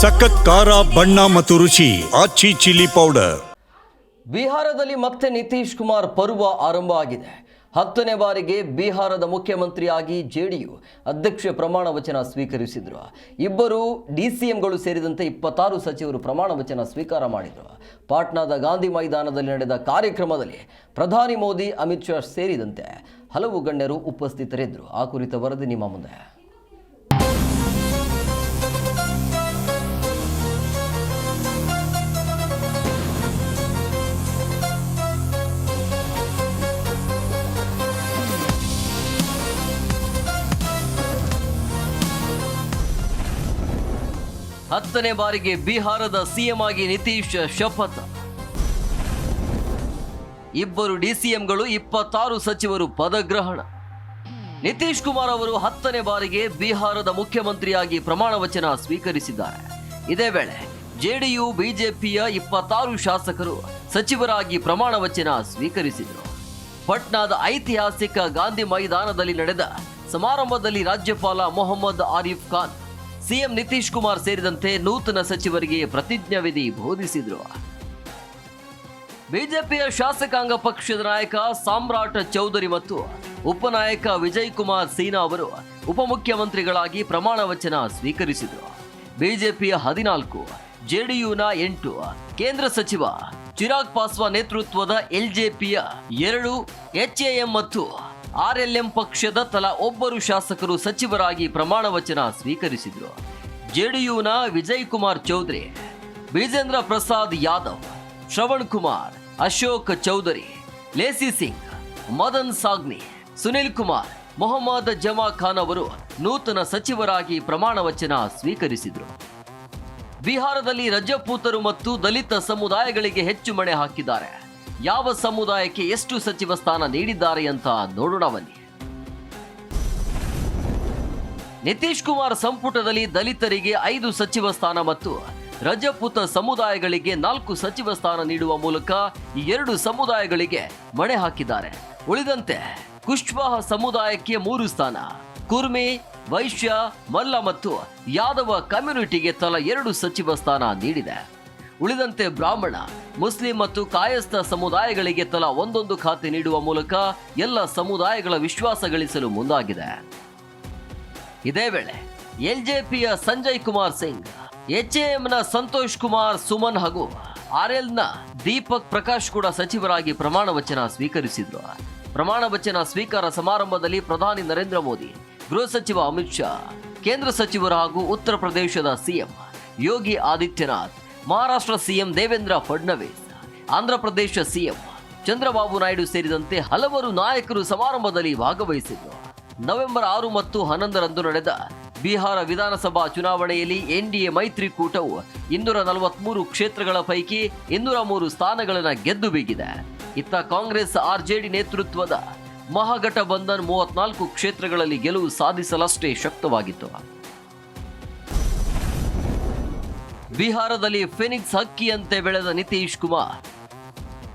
ಸಖತ್ ಖಾರ, ಬಣ್ಣ ಮತ್ತು ರುಚಿ, ಆಚಿ ಚಿಲ್ಲಿ ಪೌಡರ್. ಬಿಹಾರದಲ್ಲಿ ಮತ್ತೆ ನಿತೀಶ್ ಕುಮಾರ್ ಪರ್ವ ಆರಂಭ ಆಗಿದೆ. ಹತ್ತನೇ ಬಾರಿಗೆ ಬಿಹಾರದ ಮುಖ್ಯಮಂತ್ರಿಯಾಗಿ ಜೆಡಿಯು ಅಧ್ಯಕ್ಷ ಪ್ರಮಾಣ ವಚನ ಸ್ವೀಕರಿಸಿದರು. ಇಬ್ಬರು ಎಂಗಳು ಸೇರಿದಂತೆ ಇಪ್ಪತ್ತಾರು ಸಚಿವರು ಪ್ರಮಾಣ ವಚನ ಸ್ವೀಕಾರ ಮಾಡಿದರು. ಪಾಟ್ನಾದ ಗಾಂಧಿ ಮೈದಾನದಲ್ಲಿ ನಡೆದ ಕಾರ್ಯಕ್ರಮದಲ್ಲಿ ಪ್ರಧಾನಿ ಮೋದಿ, ಅಮಿತ್ ಶಾ ಸೇರಿದಂತೆ ಹಲವು ಗಣ್ಯರು ಉಪಸ್ಥಿತರಿದ್ದರು. ಆ ಕುರಿತ ವರದಿ ನಿಮ್ಮ ಮುಂದೆ. ಹತ್ತನೇ ಬಾರಿಗೆ ಬಿಹಾರದ ಸಿಎಂ ಆಗಿ ನಿತೀಶ್ ಶಪಥ. ಇಬ್ಬರು ಡಿಸಿಎಂಗಳು, ಇಪ್ಪತ್ತಾರು ಸಚಿವರು ಪದಗ್ರಹಣ. ನಿತೀಶ್ ಕುಮಾರ್ ಅವರು ಹತ್ತನೇ ಬಾರಿಗೆ ಬಿಹಾರದ ಮುಖ್ಯಮಂತ್ರಿಯಾಗಿ ಪ್ರಮಾಣ ವಚನ ಸ್ವೀಕರಿಸಿದ್ದಾರೆ. ಇದೇ ವೇಳೆ ಜೆಡಿಯು, ಬಿಜೆಪಿಯ ಇಪ್ಪತ್ತಾರು ಶಾಸಕರು ಸಚಿವರಾಗಿ ಪ್ರಮಾಣ ವಚನ ಸ್ವೀಕರಿಸಿದರು. ಪಟ್ನಾದ ಐತಿಹಾಸಿಕ ಗಾಂಧಿ ಮೈದಾನದಲ್ಲಿ ನಡೆದ ಸಮಾರಂಭದಲ್ಲಿ ರಾಜ್ಯಪಾಲ ಮೊಹಮ್ಮದ್ ಆರಿಫ್ ಖಾನ್ ಸಿಎಂ ನಿತೀಶ್ ಕುಮಾರ್ ಸೇರಿದಂತೆ ನೂತನ ಸಚಿವರಿಗೆ ಪ್ರತಿಜ್ಞಾವಿಧಿ ಬೋಧಿಸಿದರು. ಬಿಜೆಪಿಯ ಶಾಸಕಾಂಗ ಪಕ್ಷದ ನಾಯಕ ಸಾಮ್ರಾಟ್ ಚೌಧರಿ ಮತ್ತು ಉಪನಾಯಕ ವಿಜಯ್ ಕುಮಾರ್ ಸೀನಾ ಅವರು ಉಪಮುಖ್ಯಮಂತ್ರಿಗಳಾಗಿ ಪ್ರಮಾಣ ವಚನ ಸ್ವೀಕರಿಸಿದರು. ಬಿಜೆಪಿಯ ಹದಿನಾಲ್ಕು, ಜೆಡಿಯುನ ಎಂಟು, ಕೇಂದ್ರ ಸಚಿವ ಚಿರಾಗ್ ಪಾಸ್ವಾನ್ ನೇತೃತ್ವದ ಎಲ್ಜೆಪಿಯ ಎರಡು, ಎಚ್ಎಎಂ ಮತ್ತು ಆರ್ಎಲ್ಎಂ ಪಕ್ಷದ ತಲಾ ಒಬ್ಬರು ಶಾಸಕರು ಸಚಿವರಾಗಿ ಪ್ರಮಾಣ ವಚನ ಸ್ವೀಕರಿಸಿದರು. ಜೆಡಿಯುನ ವಿಜಯ್ ಕುಮಾರ್ ಚೌಧರಿ, ಬಿಜೇಂದ್ರ ಪ್ರಸಾದ್ ಯಾದವ್, ಶ್ರವಣ್ ಕುಮಾರ್, ಅಶೋಕ್ ಚೌಧರಿ, ಲೇಸಿ ಸಿಂಗ್, ಮದನ್ ಸಾಗ್ನಿ, ಸುನಿಲ್ ಕುಮಾರ್, ಮೊಹಮ್ಮದ್ ಜಮಾ ಖಾನ್ ಅವರು ನೂತನ ಸಚಿವರಾಗಿ ಪ್ರಮಾಣ ವಚನ ಸ್ವೀಕರಿಸಿದರು. ಬಿಹಾರದಲ್ಲಿ ರಜಪೂತರು ಮತ್ತು ದಲಿತ ಸಮುದಾಯಗಳಿಗೆ ಹೆಚ್ಚು ಮಣೆ ಹಾಕಿದ್ದಾರೆ. ಯಾವ ಸಮುದಾಯಕ್ಕೆ ಎಷ್ಟು ಸಚಿವ ಸ್ಥಾನ ನೀಡಿದ್ದಾರೆ ಅಂತ ನೋಡೋಣ ಬನ್ನಿ. ನಿತೀಶ್ ಕುಮಾರ್ ಸಂಪುಟದಲ್ಲಿ ದಲಿತರಿಗೆ ಐದು ಸಚಿವ ಸ್ಥಾನ ಮತ್ತು ರಜಪೂತ ಸಮುದಾಯಗಳಿಗೆ ನಾಲ್ಕು ಸಚಿವ ಸ್ಥಾನ ನೀಡುವ ಮೂಲಕ ಈ ಎರಡು ಸಮುದಾಯಗಳಿಗೆ ಮಣೆ ಹಾಕಿದ್ದಾರೆ. ಉಳಿದಂತೆ ಕುಶ್ವಾಹ ಸಮುದಾಯಕ್ಕೆ ಮೂರು ಸ್ಥಾನ, ಕುರ್ಮಿ, ವೈಶ್ಯ, ಮಲ್ಲ ಮತ್ತು ಯಾದವ ಕಮ್ಯುನಿಟಿಗೆ ತಲಾ ಎರಡು ಸಚಿವ ಸ್ಥಾನ ನೀಡಿದೆ. ಉಳಿದಂತೆ ಬ್ರಾಹ್ಮಣ, ಮುಸ್ಲಿಂ ಮತ್ತು ಕಾಯಸ್ಥ ಸಮುದಾಯಗಳಿಗೆ ತಲಾ ಒಂದೊಂದು ಖಾತೆ ನೀಡುವ ಮೂಲಕ ಎಲ್ಲ ಸಮುದಾಯಗಳ ವಿಶ್ವಾಸ ಗಳಿಸಲು ಮುಂದಾಗಿದೆ. ಇದೇ ವೇಳೆ ಎಲ್ಜೆಪಿಯ ಸಂಜಯ್ ಕುಮಾರ್ ಸಿಂಗ್ ಎಚ್ಎಎಂನ ಸಂತೋಷ್ ಕುಮಾರ್ ಸುಮನ್ ಹಾಗೂ ಆರ್ಎಲ್ನ ದೀಪಕ್ ಪ್ರಕಾಶ್ ಕೂಡ ಸಚಿವರಾಗಿ ಪ್ರಮಾಣ ವಚನ ಸ್ವೀಕರಿಸಿದ್ರು. ಪ್ರಮಾಣ ವಚನ ಸ್ವೀಕಾರ ಸಮಾರಂಭದಲ್ಲಿ ಪ್ರಧಾನಿ ನರೇಂದ್ರ ಮೋದಿ, ಗೃಹ ಸಚಿವ ಅಮಿತ್ ಶಾ, ಕೇಂದ್ರ ಸಚಿವರು ಹಾಗೂ ಉತ್ತರ ಪ್ರದೇಶದ CM Yogi Adityanath Maharashtra CM Devendra Fadnavis Andhra Pradesh CM Chandrababu Naidu ಸೇರಿದಂತೆ ಹಲವರು ನಾಯಕರು ಸಮಾರಂಭದಲ್ಲಿ ಭಾಗವಹಿಸಿದ್ದರು. ನವೆಂಬರ್ ಆರು ಮತ್ತು ಹನ್ನೊಂದರಂದು ನಡೆದ ಬಿಹಾರ ವಿಧಾನಸಭಾ ಚುನಾವಣೆಯಲ್ಲಿ ಎನ್ಡಿಎ ಮೈತ್ರಿಕೂಟವು ಇನ್ನೂರ ನಲವತ್ಮೂರು ಕ್ಷೇತ್ರಗಳ ಪೈಕಿ ಇನ್ನೂರ ಮೂರು ಸ್ಥಾನಗಳನ್ನು ಗೆದ್ದು ಬೀಗಿದೆ. ಇತ್ತ ಕಾಂಗ್ರೆಸ್ ಆರ್ಜೆಡಿ ನೇತೃತ್ವದ ಮಹಾಗಠಬಂಧನ್ ಮೂವತ್ನಾಲ್ಕು ಕ್ಷೇತ್ರಗಳಲ್ಲಿ ಗೆಲುವು ಸಾಧಿಸಲಷ್ಟೇ ಶಕ್ತವಾಗಿತ್ತು. ಬಿಹಾರದಲ್ಲಿ ಫಿನಿಕ್ಸ್ ಹಕ್ಕಿಯಂತೆ ಬೆಳೆದ ನಿತೀಶ್ ಕುಮಾರ್.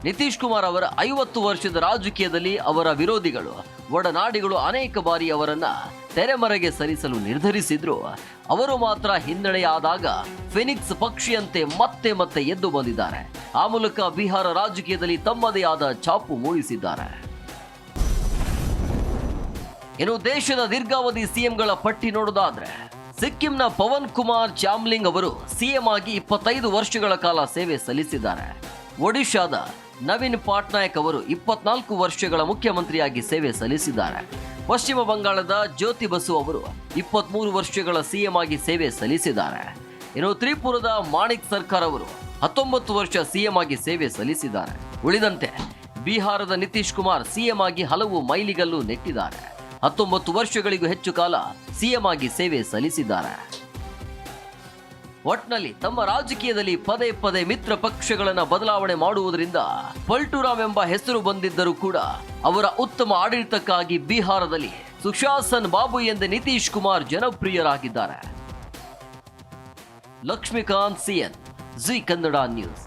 ನಿತೀಶ್ ಕುಮಾರ್ ಅವರ ಐವತ್ತು ವರ್ಷದ ರಾಜಕೀಯದಲ್ಲಿ ಅವರ ವಿರೋಧಿಗಳು, ಒಡನಾಡಿಗಳು ಅನೇಕ ಬಾರಿ ಅವರನ್ನ ತೆರೆಮರೆಗೆ ಸರಿಸಲು ನಿರ್ಧರಿಸಿದ್ರು. ಅವರು ಮಾತ್ರ ಹಿನ್ನಡೆಯಾದಾಗ ಫಿನಿಕ್ಸ್ ಪಕ್ಷಿಯಂತೆ ಮತ್ತೆ ಮತ್ತೆ ಎದ್ದು ಬಂದಿದ್ದಾರೆ. ಆ ಮೂಲಕ ಬಿಹಾರ ರಾಜಕೀಯದಲ್ಲಿ ತಮ್ಮದೇ ಆದ ಛಾಪು ಮೂಡಿಸಿದ್ದಾರೆ. ಇನ್ನು ದೇಶದ ದೀರ್ಘಾವಧಿ ಸಿಎಂಗಳ ಪಟ್ಟಿ ನೋಡೋದಾದ್ರೆ ಸಿಕ್ಕಿಂನ ಪವನ್ ಕುಮಾರ್ ಚಾಮ್ಲಿಂಗ್ ಅವರು ಸಿಎಂ ಆಗಿ ಇಪ್ಪತ್ತೈದು ವರ್ಷಗಳ ಕಾಲ ಸೇವೆ ಸಲ್ಲಿಸಿದ್ದಾರೆ. ಒಡಿಶಾದ ನವೀನ್ ಪಟ್ನಾಯಕ್ ಅವರು ಇಪ್ಪತ್ನಾಲ್ಕು ವರ್ಷಗಳ ಮುಖ್ಯಮಂತ್ರಿಯಾಗಿ ಸೇವೆ ಸಲ್ಲಿಸಿದ್ದಾರೆ. ಪಶ್ಚಿಮ ಬಂಗಾಳದ ಜ್ಯೋತಿ ಬಸು ಅವರು ಇಪ್ಪತ್ಮೂರು ವರ್ಷಗಳ ಸಿಎಂ ಆಗಿ ಸೇವೆ ಸಲ್ಲಿಸಿದ್ದಾರೆ. ಇನ್ನು ತ್ರಿಪುರದ ಮಾಣಿಕ್ ಸರ್ಕಾರ್ ಅವರು ಹತ್ತೊಂಬತ್ತು ವರ್ಷ ಸಿಎಂ ಆಗಿ ಸೇವೆ ಸಲ್ಲಿಸಿದ್ದಾರೆ. ಉಳಿದಂತೆ ಬಿಹಾರದ ನಿತೀಶ್ ಕುಮಾರ್ ಸಿಎಂ ಆಗಿ ಹಲವು ಮೈಲಿಗಲ್ಲು ನೆಟ್ಟಿದ್ದಾರೆ. ಹತ್ತೊಂಬತ್ತು ವರ್ಷಗಳಿಗೂ ಹೆಚ್ಚು ಕಾಲ ಸಿಎಂ ಆಗಿ ಸೇವೆ ಸಲ್ಲಿಸಿದ್ದಾರೆ. ಒಟ್ನಲ್ಲಿ ತಮ್ಮ ರಾಜಕೀಯದಲ್ಲಿ ಪದೇ ಪದೇ ಮಿತ್ರ ಪಕ್ಷಗಳನ್ನ ಬದಲಾವಣೆ ಮಾಡುವುದರಿಂದ ಪಲ್ಟುರಾಮ್ ಎಂಬ ಹೆಸರು ಬಂದಿದ್ದರೂ ಕೂಡ ಅವರ ಉತ್ತಮ ಆಡಳಿತಕ್ಕಾಗಿ ಬಿಹಾರದಲ್ಲಿ ಸುಶಾಸನ್ ಬಾಬು ಎಂದೇ Nitish Kumar ಜನಪ್ರಿಯರಾಗಿದ್ದಾರೆ. Lakshmikant CN, Zee Kannada news.